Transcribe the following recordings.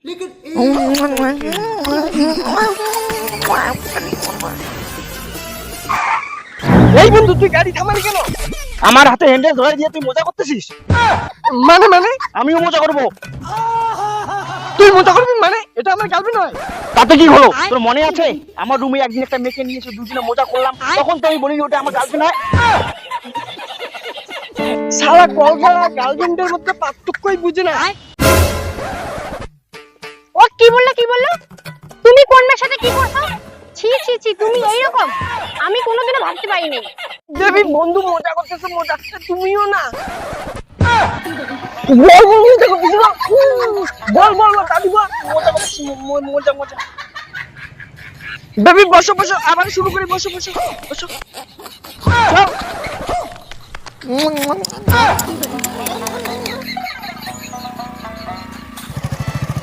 এই বন্ধু তুই গাড়ি থামালি কেন? আমার হাতে হ্যান্ডেল ধরে দিয়ে তুই মজা করতেছিস? মানে মানে? আমিও মজা করব। তুই মজা করবি মানে? এটা আমার গার্লফ্রেন্ড নয়। তাতে কি হলো? তোর মনে আছে? আমার রুমে একদিন একটা মেয়েকে নিয়ে এসে দুজনে মজা করলাম। তখন তো আমি বলি ওটা আমার গার্লফ্রেন্ড হয় সারা কলকাতা গার্লফ্রেন্ডের মধ্যে পার্থক্যই বুঝে না। কি বলল কি বলল? তুমি কোন মেয়ের সাথে কি করছ? ছি ছি ছি, তুমি এইরকম। আমি কোনোদিনও ভাবতে পারিনি। দেবী, বন্ধু মজা করতেছে, মজা তুমিও না। বল বল, মজা করতেছি, বল। বল বল দাদি, বল। মজা করতেছি মজা মজা। বেবি বসো বসো, আবার শুরু করি, বসো বসো বসো।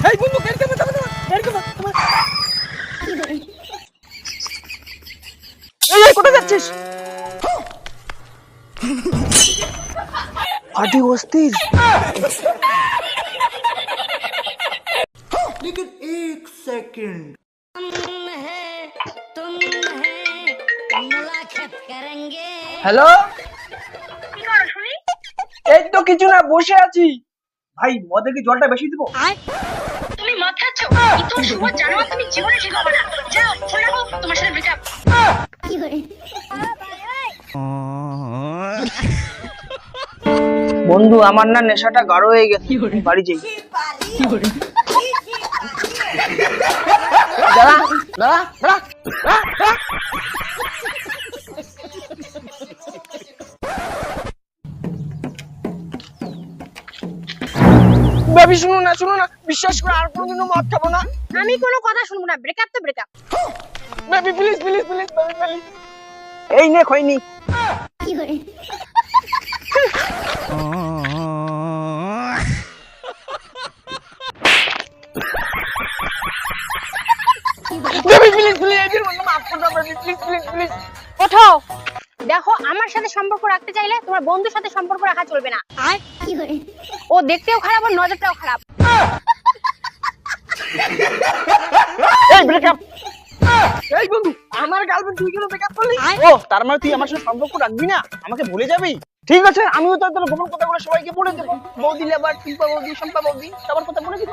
এই বন্ধু গাড়ি থামা থামা থামা গাড়ি থামা থামা এই এই, কোথায় যাচ্ছিস আদি অস্থির लेकिन एक सेकंड तुम है मुलाकात करेंगे হ্যালো এই তো কিছু না বসে আছি ভাই মদে কি জলটা বেশি দিব তুমি মদ খাচ্ছ কিন্তু শুভ জানো তুমি জীবনে ঠিক হবে না যাও ফোন রাখো তোমার সাথে ব্রেকআপ বন্ধু আমার না নেশাটা গাঢ় হয়ে গেছে। বাড়ি যাই। দাঁড়া। ভাবি শুনো না শুনো না। বিশ্বাস করে আর কোনোদিনও মদ খাব না। আমি কোনো কথা শুনব না। ব্রেকআপ তো breakup baby please please please baby please এই নে ওঠো। দেখো আমার সাথে সম্পর্ক রাখতে চাইলে তোমার বন্ধুর সাথে সম্পর্ক রাখা চলবে না। ও দেখতেও খারাপ আর নজরটাও খারাপ। এই ব্রেকআপ এই বন্ধু। আমার গার্লফ্রেন্ড তুই কেন ব্রেকআপ করলি? ও তার মানে তুই আমার সাথে সম্পর্ক রাখবি না? আমাকে ভুলে যাবি? ঠিক আছে আমিও তো তোর গোপন কথাগুলো সবাইকে বলে দেবো। বৌদি লেবার টিম্পা বৌদি শম্পা বৌদি সবার কথা বলে দিব।